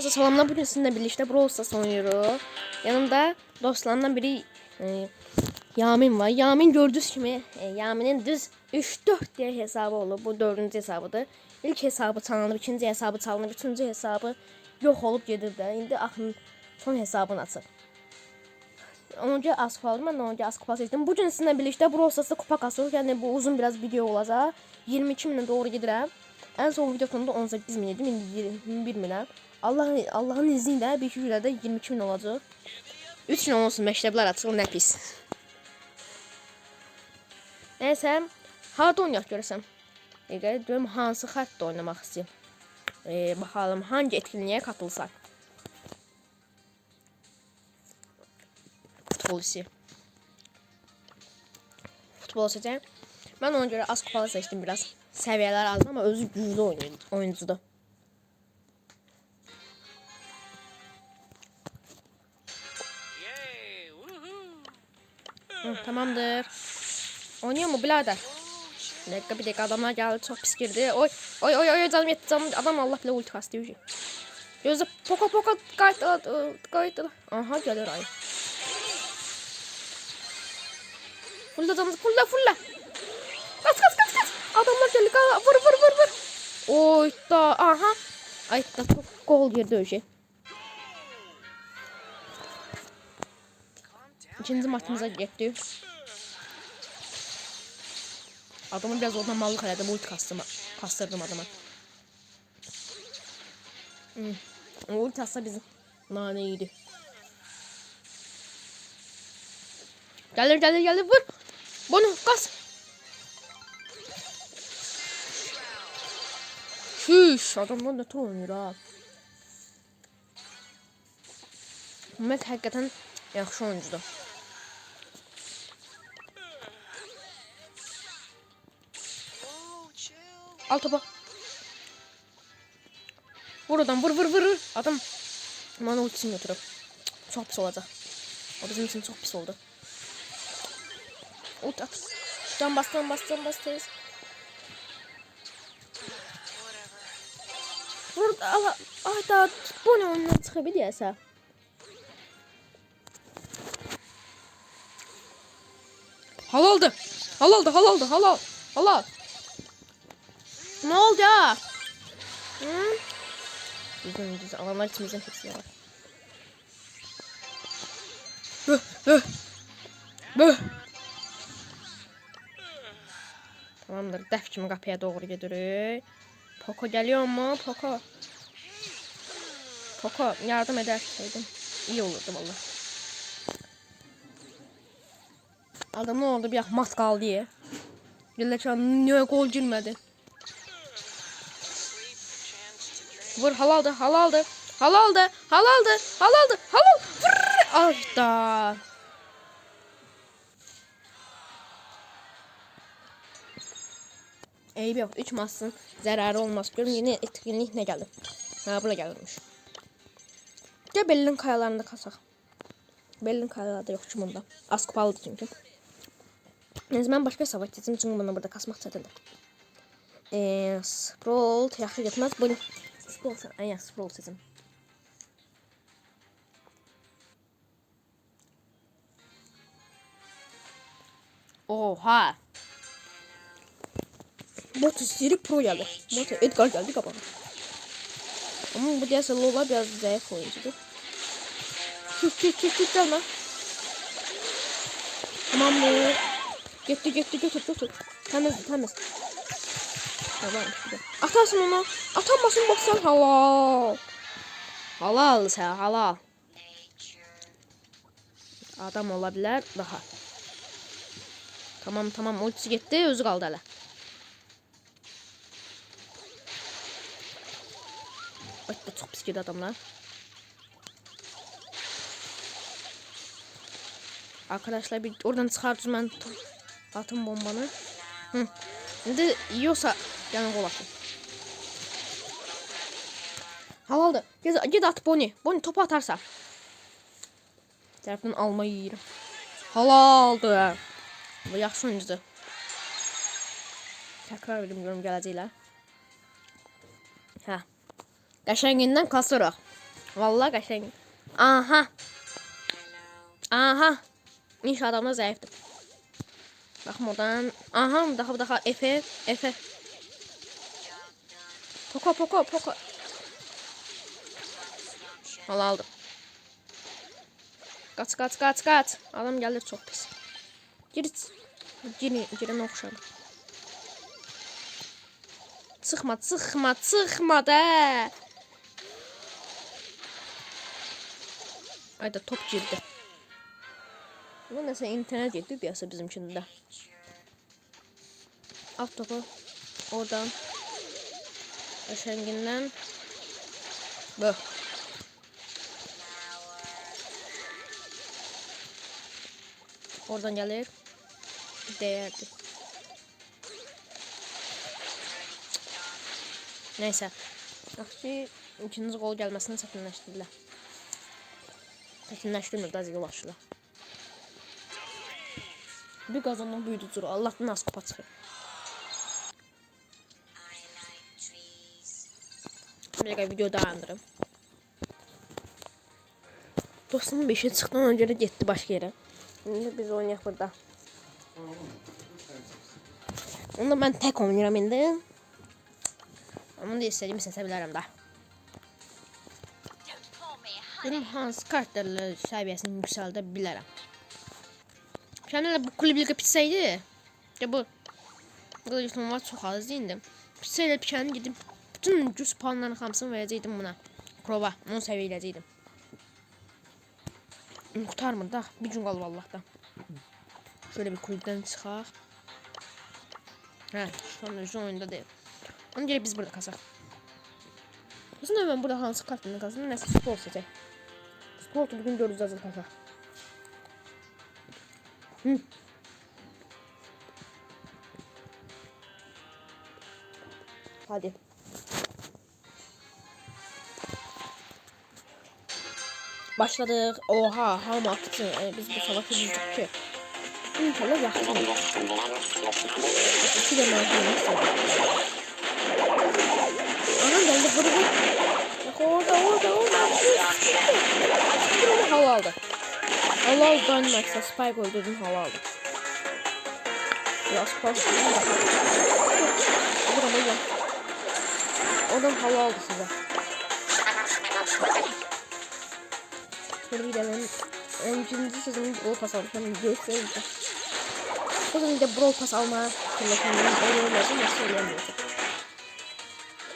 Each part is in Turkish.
Arkadaşlar salamlar bugün sizinle birlikte Brawl Stars oynuyoruz. Yanımda dostlarımdan biri e, Yamin var. Yamin gördüğünüz gibi e, Yamin'in düz 3-4 diye hesabı olur. Bu dördüncü hesabıdır. İlk hesabı çalınıb, ikinci hesabı çalınıb, üçüncü hesabı yok olup gedib də. İndi axın son hesabını açıb. Onunca az kaldı. Ben de onunca az kupa seçtim. Bugün sizinle birlikte Brawl Stars'ta kupa kasıyoruz. Yani bu uzun biraz video olacak. 22 bine doğru gidirəm. En son video sonunda 18 bin yedim. İndi 21 bine. Allah Allah'ın izniyle bir günde 22 bin olacak. 3 gün olsun məktəblər açıq, nə pis. Nəysə, harda oynayaq görəsən? Dəqiqə görüm hansı xəttdə oynamaq istəyirəm. Ee, bakalım hangi etkinliğe katılsak. Futbol işi. Futbol seçeceğim. Ben ona göre az kupalı seçtim biraz. Seviyeler az ama özü güçlü oyun, Hı, tamamdır. Oynuyor mu birader? Bir dakika bir dakika adamlar geldi çok pis girdi. Oy oy oy oy canım yetti canım. Adam Allah bile ulti kastı yüzü. Gözü poka poka gayet gayet Aha gelir ay. Fulla canımızı fulla fulla. Kaç kaç kaç kaç. Adamlar geldi. Vur vur vur vur. Oy da aha. Ay da çok gol girdi öyle. İkinci maçımıza gitti. Adamı biraz oradan mallık elədim. Kastım, kastırdım adama. Hmm. O ulti atsa bizim nane iyiydi. Gelir gelir gelir vur. Bunu kas. Şüş adamlar tur oynuyor ha. Mehmet hakikaten yaxşı oyuncudur. Al topu. Vur adam vur vur vur. vur. Adam bana ultisini götürüp. Çok pis olacak. O bizim için çok pis oldu. Ult at. Can bas can bas can bas tez. Vur al. Ay da bu ne ondan çıkabiliyorsa. Hal oldu. Hal oldu hal oldu halal. Halal. Ne oldu ya? Hı? Bizim biz alanlar içimizden hepsi var. Tamamdır. Dəf kimi qapıya doğru gedirik. Poco geliyor mu? Poco. Poco yardım ederseydin iyi olurdu valla. Adam ne oldu? Bir mat kaldı diye. Gülleçen niye gol girmedi? Chance to drink. Vur halaldı halaldı halaldı halaldı halaldı halal. Vur ay da. Eybi yok 3 masın zararı olmaz. Görün yeni etkinlik ne geldi? Ha buraya gelmiş Gel Bellin kayalarında kasak Bellin kayalarda yok çumunda az kupalıdı çünkü. Neyse ben başka savaş dedim çünkü bunu burada kasmak zaten. Eee Sprawl yaxşı getməz bu Sprawl ay Sprawl seçim Oha. Bot istəyirик pro gəldi Bot Edgar gəldi qabağa Ama bu diğer Lola biraz zayıf oyuncudur. Çık çık çık çık gelme Tamam mı? Gitti gitti götür götür. Temiz temiz Tamam bir de. Atarsın onu. Atamazsın baksan halal. Halal sen halal. Adam olabilir daha. Tamam tamam ultisi gitti özü kaldı hele. Bak bu çok pis adamlar. Arkadaşlar bir oradan çıkartacağım ben atın bombanı. Hı. Şimdi yiyorsa yani gol atın. Halaldı. Git, git at Bonnie. Bonnie topu atarsa. Tərəfdən almayı yeyirəm. Halaldı. Bu yaxşı oyuncudur. Təkrar edim görüm gələcəklər. Hə. Qəşəngindən kasırıq. Vallahi qəşəng. Aha. Aha. İnş adamlar zəifdir. Baxım oradan. Aha, daha daha Efe, Efe. Poko, poko, poko. Al aldım. Kaç, kaç, kaç, kaç. Adam gelir çok pis. Gir, gir, girene oxşadı. Çıxma, çıxma, çıxma da. Ayda top girdi. Bu nəsə internet getdi deyəsə bizimkində də. At topu oradan. Aşenginden. Bu. Oradan gelir. Değerdi. Neyse. Yaxşı ikinci gol gəlməsini çətinləşdirdilər. Çətinləşdirmir, daha yavaşlar. Bir qazandan büyüdü cür. Allah'tan az kupa çıxır. Dakika video dayandırım. Dostumun 5'e çıktı ona göre gitti başka yere. Şimdi biz oynayaq burada. Onu ben tek oynayıram indi. Ama da istediğimi seçe bilərəm də. Benim hansı kartlarla səviyyəsini yüksəldə bilərəm. Şənələ bu kulüblikə pissəydi. Ya bu Qılıcım var çox az indi. Pissə ilə pikəni gedib bütün güc puanların hamısını verəcəkdim buna. Prova, onu səviyyələcəkdim. Kurtarmır da. Bir gün qalıb Allah'tan. Şöyle bir kulüpten çıxaq. Hə, şu an özü oyunda deyil. Onu gəlib biz burada qazaq. Bizim mən burada hansı kartını qazanım? Nəsə spor seçək. Spor bugün görürüz hazır qazaq. Hı. Hadi. Başladık. Oha, hamı attı. Yani biz bu savaşı bildik ki. İnşallah yaxşı. İki de merdiven Aha geldi vur vur. Bak orada orada orada. Bir onu hal aldı. Aldı Dynamax'ta Spike öldürdüm hal aldı. Biraz pas. Vur ama gel. Oradan hal aldı size. Bir de ben 10. sezonun Brawl Pass almışım. Göstereyim. O zaman da Brawl Pass alma telefonunun öğrenmedi nasıl söyleyemiyorum.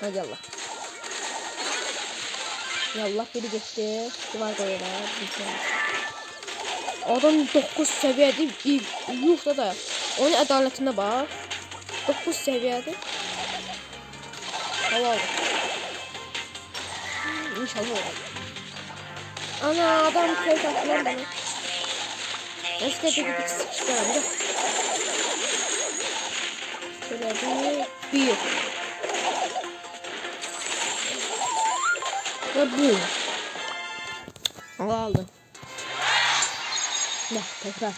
Hadi Allah. Yallah biri gitti. Duvar koyuyorlar. Adam 9 seviyede yuh da da. Onun adaletine bak. 9 seviyede. Hava aldı. Hmm, İnşallah olur. Ana adam attılar beni. Nasıl da bir bir sıkıştıran da. Şöyle bir bir. Ve bu. Aldı. Bak tekrar.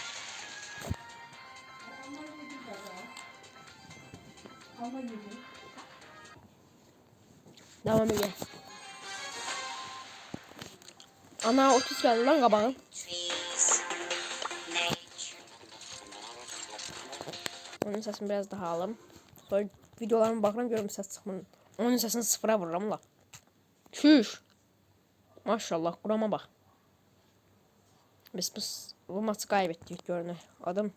Devam edelim. Ana 30 geldi lan kabağın. Onun sesini biraz daha alalım. Sonra videolarıma bakıram görürüm ses çıkmır. Onun sesini sıfıra vururam la. Çüş. Maşallah kurama bak. Biz, biz bu maçı kaybettik görünür. Adam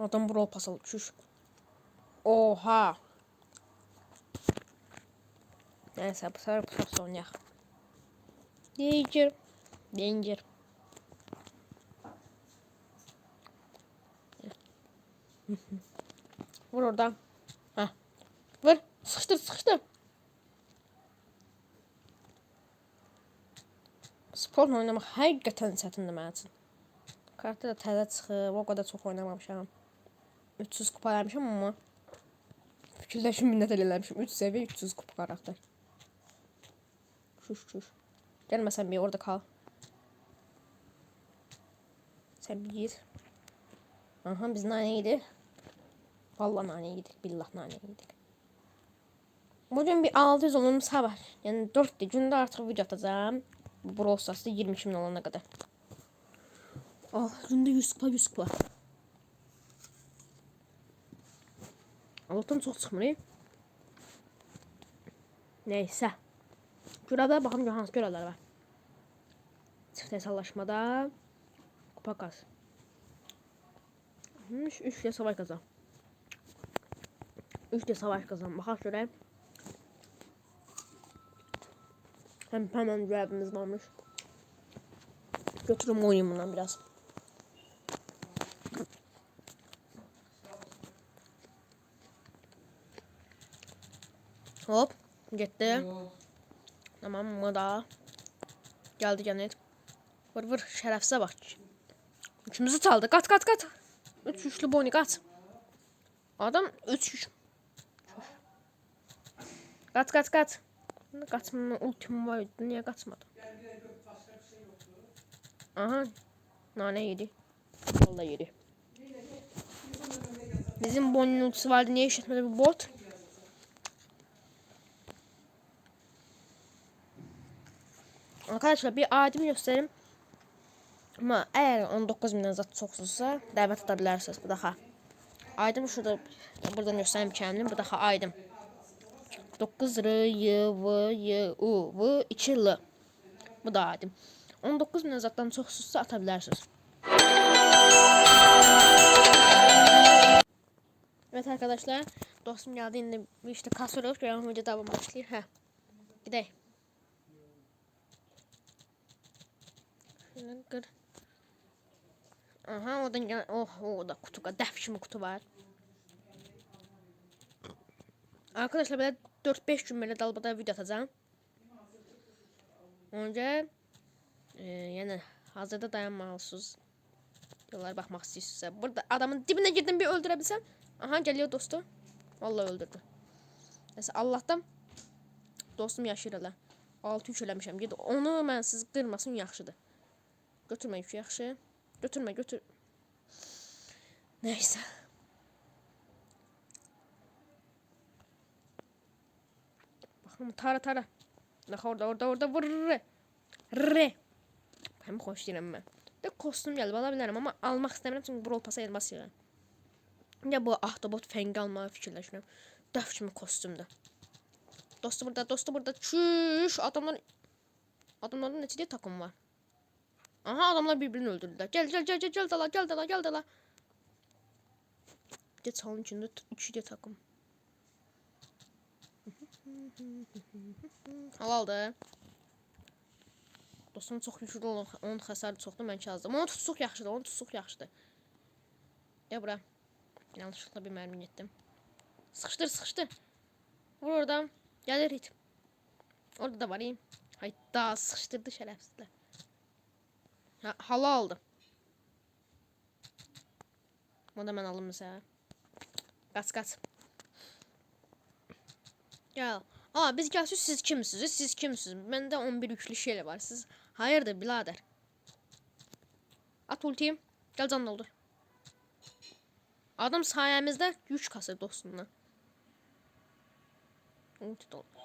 Adam brawl pas alıp çüş. Oha. Neyse bu sefer bu sefer oynayaq. Danger. Danger. Vur oradan. Heh. Vur. Sıkıştır sıkıştır. Sporla oynamaq həqiqətən çətindir mənim üçün. Kartda da təzə çıxıb, o qədər çox oynamamışam. 300 kupa vermişəm amma fikirləşim minnət eləmişim. 3 səviyyə 300 kupa karakter. Şuş şuş. Gelme sen bir orada kal. Sen bir gir. Aha biz nane yedik. Vallahi nane yedik. Billah nane yedik. Bugün bir 600 olmamız var. Yani 4 günde artık video atacağım. Brawl Stars'ta 22 bin olana kadar. Ah günde 100 kupa 100 kupa. Allah'tan çok çıkmır. Neyse. Şurada bakalım ki hansı görevler var. Çift hesaplaşmada kupa kaz. 3 3 de savaş kazan. 3 de savaş kazan. Bakalım şöyle. Hem hemen görevimiz varmış. Götürüm oynayayım bundan biraz. Hop. Gitti. Tamam bu da. Geldi Canet. Vur vur şerefsize bak. Üçümüzü çaldı. Kat kat kat. Üç üçlü boynu kat. Adam üç üç. Kat kat kat. Katma ultim var. Niye katmadı? Aha. Nane yedi. Vallahi yedi. Bizim boynun ultisi vardı. Niye işletmedi bu bot? Arkadaşlar bir adimi göstereyim. Ama eğer 19 binden zat çoxsuzsa dəvət ata bilərsiniz bu daha. Aydım şurada buradan göstəreyim kendim. Bu daha aydım. 9 R Y V Y U V 2 L. Bu da aydım. 19 bindən zatdan çoxsuzsa ata bilərsiniz. Evet arkadaşlar, dostum geldi yine işte kasör yok. Görüyorum video devam başlıyor. Heh. Gidelim. Kır. Aha oradan gel. Oh orada kutu var. Def şimdi kutu var. Arkadaşlar böyle 4-5 gün böyle dalbada video atacağım. Önce e, yani hazırda dayanmalısınız. Yollara bakmak istiyorsa. Burada adamın dibine girdim bir öldürebilsem. Aha geliyor dostu. Vallahi öldürdü. Neyse Allah'tan dostum yaşayır elə. 6-3 eləmişəm. Ged onu mən siz qırmasın yaxşıdır. Götürme yükü yaxşı. Götürme götür. Neyse. Bakın tara tara. Bak orada orada orada vur. Re. Re. Hem hoş değilim ben. De kostüm geldi alabilirim ama almak istemiyorum çünkü Brawl Pass'a elmas yığın. Ya bu ahtapot fengi almaya fikirləşirəm. Dəf kimi kostümdür. Dostu burada, dostu burada. Çüş, adamlar adamların neçə takım var? Aha adamlar birbirini öldürdüler. Gel gel gel gel gel dala gel dala gel dala. Bir de çalın içinde üçü de takım. Halaldı. Dostum çox güclü olur. Onun xəsarı çoxdur, mən yazdım. Onu tutsuq yaxşıdır, onu tutsuq yaxşıdır. Gel bura. Yanlışlıkla bir mermi getdim. Sıxışdır, sıxışdır. Vur oradan. Gəlir. Orada da var. Hayda sıxışdırdı şərəfsizlər. Ha, halı aldı. O da ben aldım mesela. Kaç kaç. Gel. Aa biz gelsiz siz kimsiniz? Siz kimsiniz? Bende 11 üçlü şeyle var. Siz hayırdır birader? At ultiyim. Gel can doldur. Adam sayemizde güç kasır dostumla. Ulti doldur.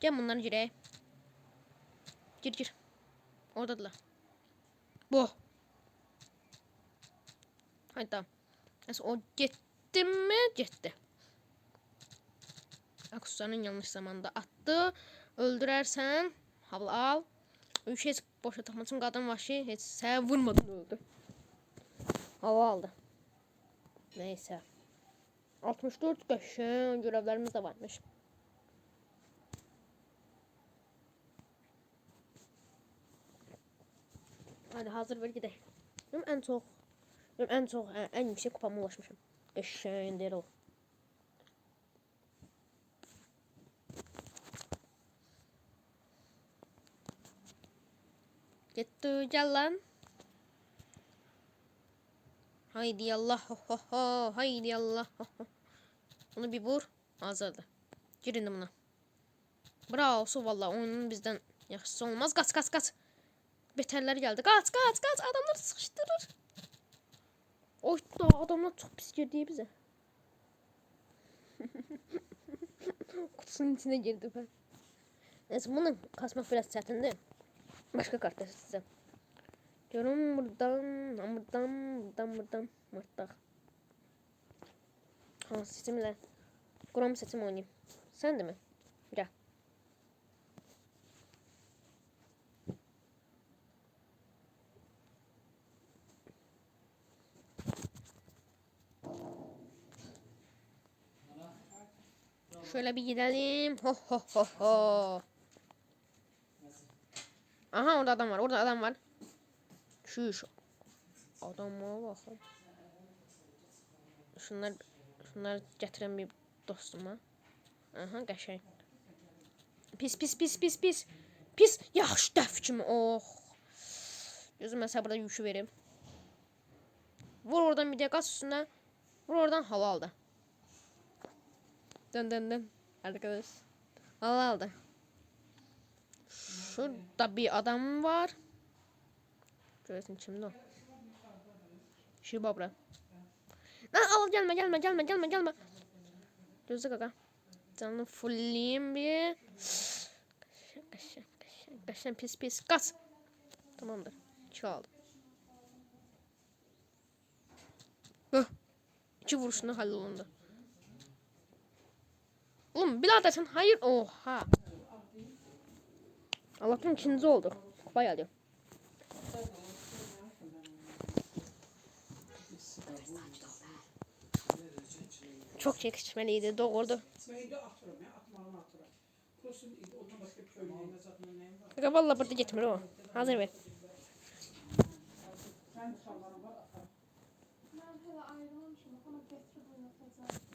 Gel bunları gireyim. Gir gir. Oradadılar. Bu. Haydi tamam. Neyse o gitti mi? Gitti. Aksusanın yanlış zamanda attı. Öldürersen hava al. Üç heç boşa tapmasın kadın vahşi heç sen vurmadın öldü. Hava aldı. Neyse. 64 qəşəng görevlerimiz de varmış. Hadi hazır ver gidelim. Benim en çok benim en çok en, en yüksek kupama ulaşmışım. Eşeğin deri o. Gitti lan. Haydi Allah ho ho ho. Haydi Allah ho ho. Onu bir vur. Hazırdı. Girin buna. Bravo su vallahi onun bizden yaxşısı olmaz. Kaç kaç kaç. Beterler geldi. Kaç kaç kaç adamları sıkıştırır. Oy da adamlar çok pis girdi bize. Kutusunun içine girdi ben. Neyse bunu kasmak biraz çətindir. Başka kart seçeceğim. Diyorum buradan, buradan, buradan, buradan, buradan. Ha seçimler. Kuram seçim oynayayım. Sen de mi? Gel. Şöyle bir gidelim. Ho ho ho ho. Aha orada adam var. Orada adam var. Şuş. Adama bakın. Şunlar şunlar getiren bir dostuma. Aha qəşəng. Pis pis pis pis pis. Pis. Yaxşı dəf kimi. Oh. Gözüm məsəl burada yükü verim. Vur oradan bir de qaz üstüne. Vur oradan halaldı. Dön dön dön. Arkadaş. Halaldı. Şurada bir adam var. Göresin kimdi o? Şu babra. Lan al gelme gelme gelme gelme gelme. Gözü kaka. Canını fullleyeyim bir. Kaşın kaşın kaşın kaşın pis pis kas. Tamamdır. Çaldım. Hıh. İki vuruşunda hallolundu. Oğlum birader sen hayır. Oha. Allah'tan ikinci oldu. Kupa geldi. Çok çekişmeliydi. Doğurdu. Kanka valla burada gitmir o. Hazır ver. Ben sallarım var, atarım. Ben hele ayrılmışım. Bana getirip oynatacağım. Biraz sakin ol. Ne? Başı onda pek uyumasın da. Ben ayakkabı da getireceğim.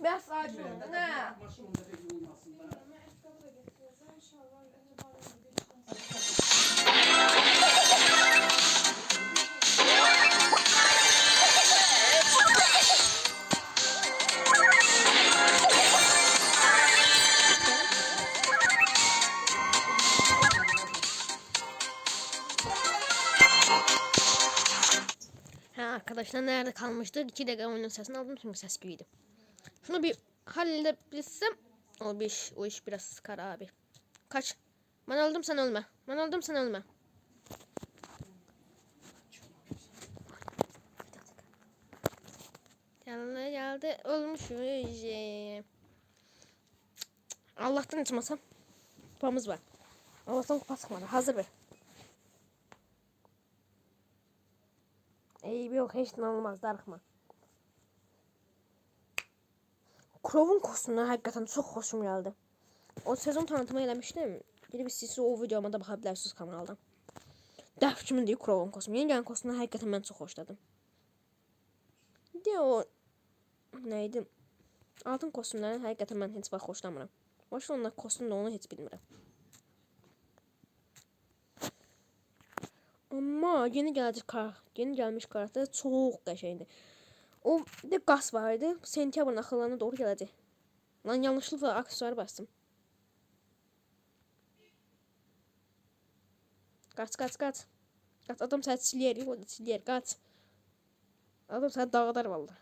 İnşallah öyle bağlı geçmez. Ha arkadaşlar nerede kalmıştık? 2 dakika oyunun sesini aldım çünkü ses gibiydi. Şunu bir halledebilsem o bir iş, o iş biraz sıkar abi. Kaç. Ben öldüm sen ölme. Ben öldüm sen ölme. Geldi geldi ölmüşüz. Allah'tan içmasam. Kupamız var. Allah'tan kupa sıkmadı. Hazır ver. Eybi yok hiç inanılmaz darıxma. Krovun kostümünə həqiqətən çox xoşum gəldi. O sezon tanıtımı eləmişdim. Gedib istəyirsiniz o videoma da baxa bilərsiniz kanaldan. Dəf kimi deyir Krovun kostümü. Yeni gələn kostümünü həqiqətən mən çox xoşladım. De o nə idi? Altın kostümləri həqiqətən mən heç vaxt xoşlamıram. Başka onlar kostüm də onu heç bilmirəm. Amma yeni gələcək yeni gəlmiş karakter çox qəşəngdir. O bir də qas var idi. Sentyabrın axırlarına doğru gələcək. Lan yanlışlıqla aksesuar bastım. Qaç, qaç, qaç. Qaç, adam səni siləyər, o da siləyər, qaç. Adam səni dağıdar valla.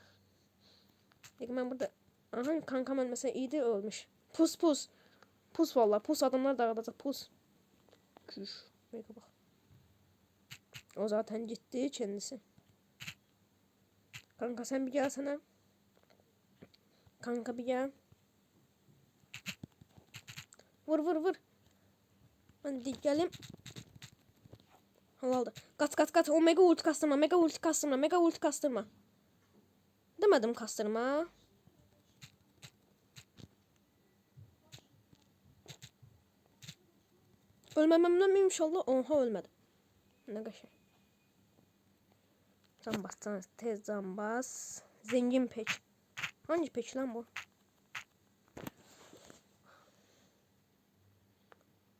Peki mən burada... Aha, kankam ölməsə iyiydi, ölmüş. Pus, pus. Pus valla, pus adamlar dağıdacaq, pus. Küş, mega bak. O zaten gitti kendisi. Kanka sen bir gelsene. Kanka bir gel. Vur vur vur. Hadi gelim. Allah Allah. Kaç kaç kaç. O mega ulti kastırma. Mega ulti kastırma. Mega ulti kastırma. Demedim kastırma. Miyim inşallah? Oha ölmedim. Ne kadar Zambas, tez zambas. Zengin pek. Hangi pek lan bu?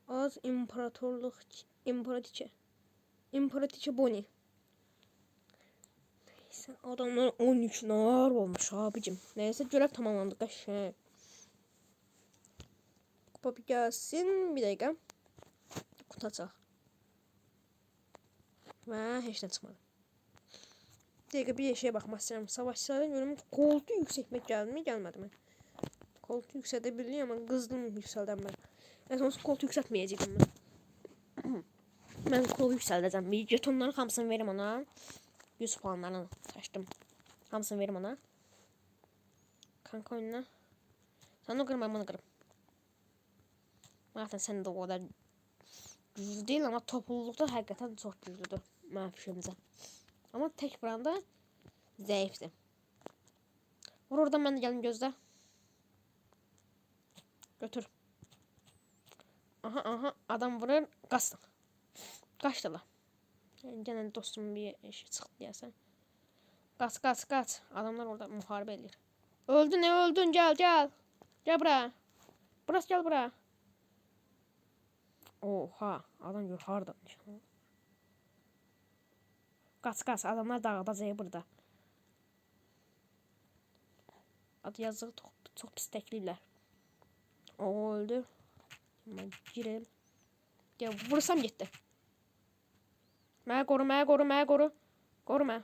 Az imparatorluk imparatiçe. İmparatiçe Bonnie. Neyse adamlar 13 nar olmuş abicim. Neyse görev tamamlandı kaşe. Kupa bir gelsin. Bir dakika. Kutu açaq. Və heç nə çıxmadı. Dəqiqə bir şeye bakmak istedim. Savaşçıların görüm koltuğu yükseltmek geldi mi gelmedi mi? Koltuğu yükseltebiliyor ama kızdım yükselden ben. En son koltuğu yükseltmeyecektim ben. ben kolu yükselteceğim. Bir jetonların hamsını verim ona. 100 puanlarını taştım. Hamsını verim ona. Kanka oyna. Sen de kırım ben bunu kırım. Zaten sen de o kadar güçlü değil ama toplulukta hakikaten çok güçlüdür. Mafişimize. Ama tek branda zayıftı. Vur oradan ben de gelin gözle. Götür. Aha aha adam vurur. Kaç. Kaçtı la. Gene dostum bir şey çıktı diyesen. Kaç kaç kaç. Adamlar orada muharebe ediyor. Öldü ne öldün gel gel. Gel buraya. Burası gel buraya. Oha adam gör hardan nişan. Kaç kaç adamlar zey burada. Adı yazığı çok, çok pistekliler. O öldü. Ben girelim. Ya vursam gitti. Mənə qoru, mənə qoru, mənə qoru. Qoru mənə.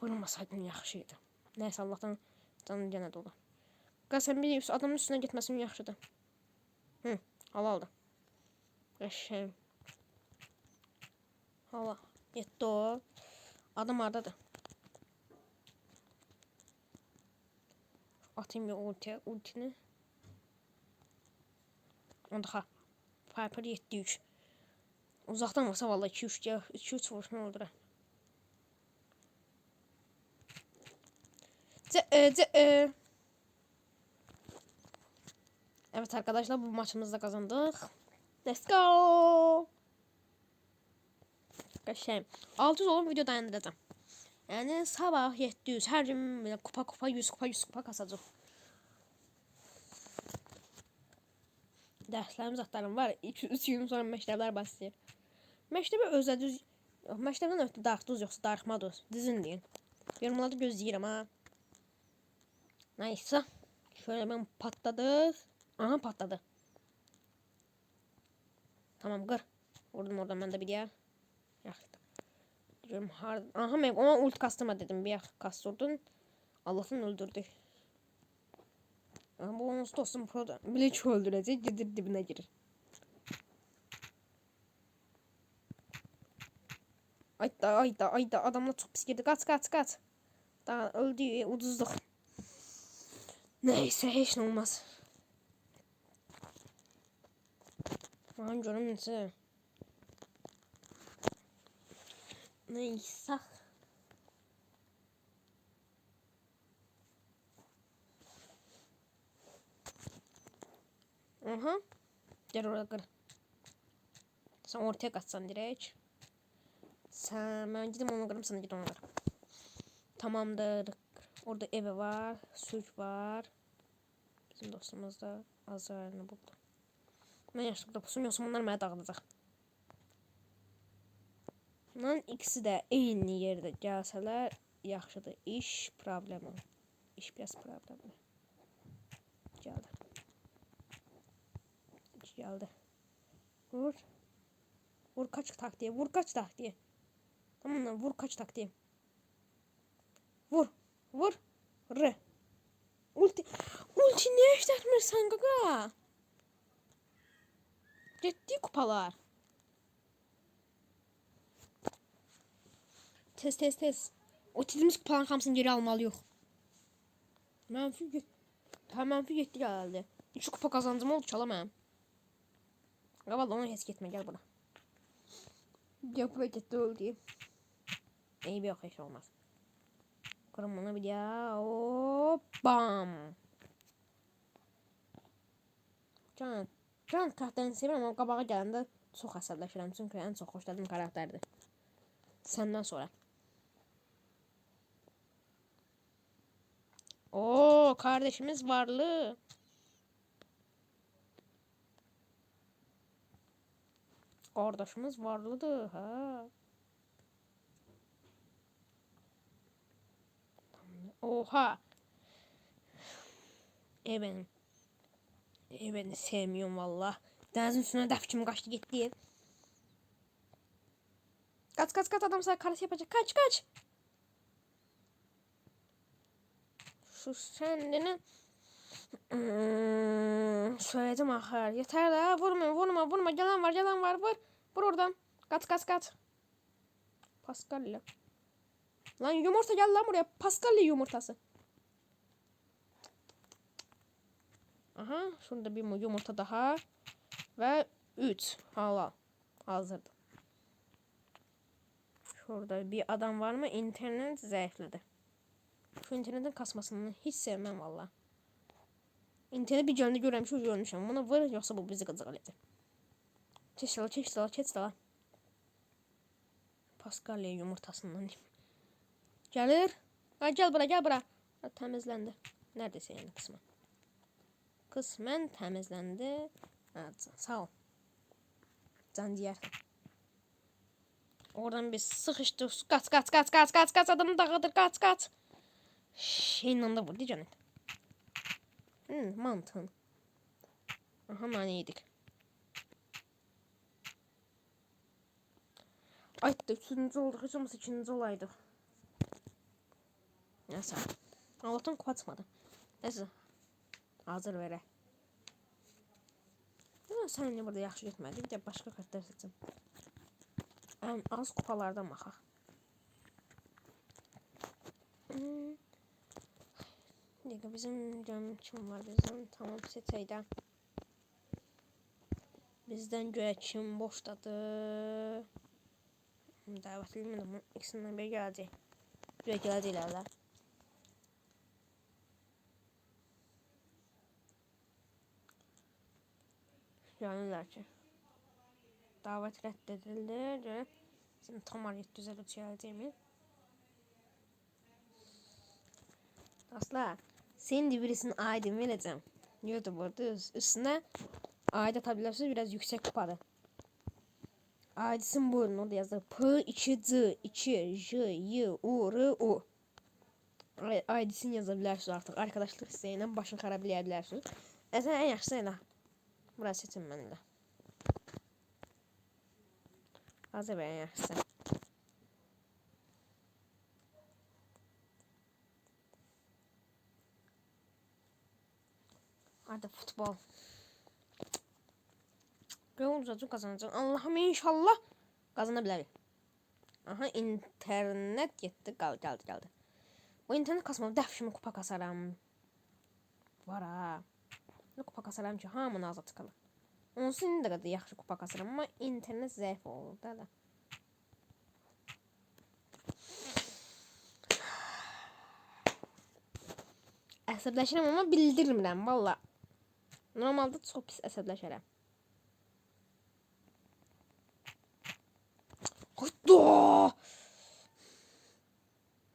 Vurmasaydın yaxşı idi. Nəysə Allahdan canın yenə dolu. Qaz sən bir adamın üstünə getməsin yaxşıdır. Hı, halaldır. Qəşəng. Hava. Yetdi o. Adam hardadır? Atayım bir ulti, ultini. Onda ha. Piper 7-3. Uzaktan vursa vallahi 2-3 ya 2-3 vuruşunu öldürür. Ce, e, e. Evet arkadaşlar bu maçımızda kazandık. Let's go. Şey, 600 olan video dayandıracağım. Yani sabah 700 her gün böyle kupa kupa 100 kupa 100 kupa kasacağım. Derslerim zaten var. 2-3 gün sonra məktəblər başlayır. Məktəbə özə düz məktəbdən darıq duz yoxsa darıxma duz. Dizin deyin. Yorumlarda gözləyirəm ha. Neyse. Şöyle ben patladı. Aha patladı. Tamam kır. Vurdum oradan ben de bir yer. Yaktı. Diyorum hard. Aha ben ona ult kastırma dedim. Bir yak kastırdın. Allah'ın öldürdü. Ama bu onun dostum proda. Bleach öldürecek. Gidir dibine girir. Ay da ay da ay da adamla çok pis girdi. Kaç kaç kaç. Daha öldü ucuzluk. Neyse hiç ne olmaz. Aman canım neyse. Neyse. Aha. Gel oraya kır. Sen ortaya kaçsan direkt. Sen ben gidip onu kırım sana git onu kır. Tamamdır. Orada evi var. Süt var. Bizim dostumuz da azarını buldu. Ben yaşlıkta pusum yoksa bunlar mənə dağıdacaq. Bunların ikisi də eyni yerdə gəlsələr yaxşıdır. İş problemi. İş biraz problemli. Gəldi. Gəldi. Vur. Vur kaç taktiğe. Vur kaç taktiğe. Tamam lan vur kaç taktiğe. Vur. Vur. R. Ulti. Ulti niye işletmirsən qaqa? Ciddi kupalar. Tez tez tez. O tezimiz kupaların hamısını geri almalıyıq. Mənfi get. Ha mənfi getdi gəldi. 2 kupa qazancım oldu çala mənim. Qaval onu heç getmə gəl bura. Gəl bura getdi öldü. İyi bir yok hiç olmaz. Kırım bunu bir daha. Hop bam. Can, can karakterini sevirəm ama qabağa gələndə çox əsəbləşirəm. Çünki ən çox xoşladığım karakterdir. Səndən sonra. Oo, kardeşimiz varlı. Kardeşimiz varlıdır ha. Oha. E benim. E beni sevmiyorum valla. Denizin üstüne defçim kaçtı gitti. Kaç kaç kaç adam sana karısı yapacak. Kaç kaç. Şu kendini Hmm, söyledim ahır. Yeter de vurma vurma vurma. Gelen var gelen var vur. Vur oradan. Kat kat kat. Pascal'le. Lan yumurta gel lan buraya. Pascal'le yumurtası. Aha şurada bir yumurta daha. Ve 3 hala hazırdı. Şurada bir adam var mı? İnternet zayıfladı. Şu internetin kasmasını hiç sevmem valla. İnternet bir canlı görmüşüm görmüşüm. Bunu vur yoksa bu bizi kazıqalayacaq. Çeç dala, çeç dala, çeç dala. Paskalya yumurtasından. Gəlir. Ha, gel bura, gel bura. Ha, təmizləndi. Neredeyse yani kısmen. Kısmen təmizləndi. Ha, sağ ol. Can diyersen. Oradan bir sıkıştı. Kaç kaç kaç kaç kaç kaç adamı dağıdır kaç kaç. Şeyin da vurdu canım. Hmm, mantığın. Aha nane yedik. Ay da üçüncü olduk. Olmazsa ikinci olaydık. Neyse. Allah'tan kapatmadı. Neyse. Hazır verə. Ya sen ne burada yaxşı getmədi. Bir də başqa kartlar seçim. Ən az kupalardan baxaq. Hmm. Dakika bizim canım kim var bizim? Tamam seçeyden. Bizden göre kim boşladı? Davetli mi ama ikisinden biri geldi. Göre geldilerler. Yanırlar ki. Davet reddedildi. Göre bizim Tamar 753 geldiğimi. Asla senin de birisinin aydın vereceğim. YouTube'da üst- üstüne ayet atabilirsiniz biraz yüksek kupalı. Aydisin buyurun orada yazıyor. P 2 Z 2 J Y U R U. Ay- Aydisin yazabilirsiniz artık. Arkadaşlık isteğiyle başını karableyebilirsiniz. E sen en yaxşısı elə. Burası seçin mənimlə. Hazır və en yaxşısı. Hadi futbol. Görürüz kazanacak. Allah'ım inşallah kazanabilir. Aha internet gitti. Gal geldi geldi. Bu internet kasmam dəfşimi kupa kasaram. Var ha. Ne kupa kasaram ki hamını azad çıxalım. Onsuz indi də qədər yaxşı kupa kasaram amma internet zəif olur da da. Əsəbləşirəm amma bildirmirəm valla. Normalde çok pis əsəbləşərəm.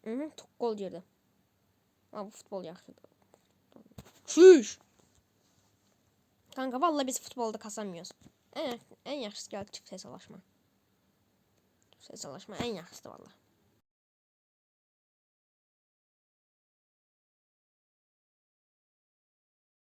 Hı, çok gol girdi. Ama bu futbol yaxşıdır. Şiş! Kanka valla biz futbolda kasamıyoruz. En, en yaxşısı gəldi çift hesalaşma. Çift hesalaşma en yaxşısı valla.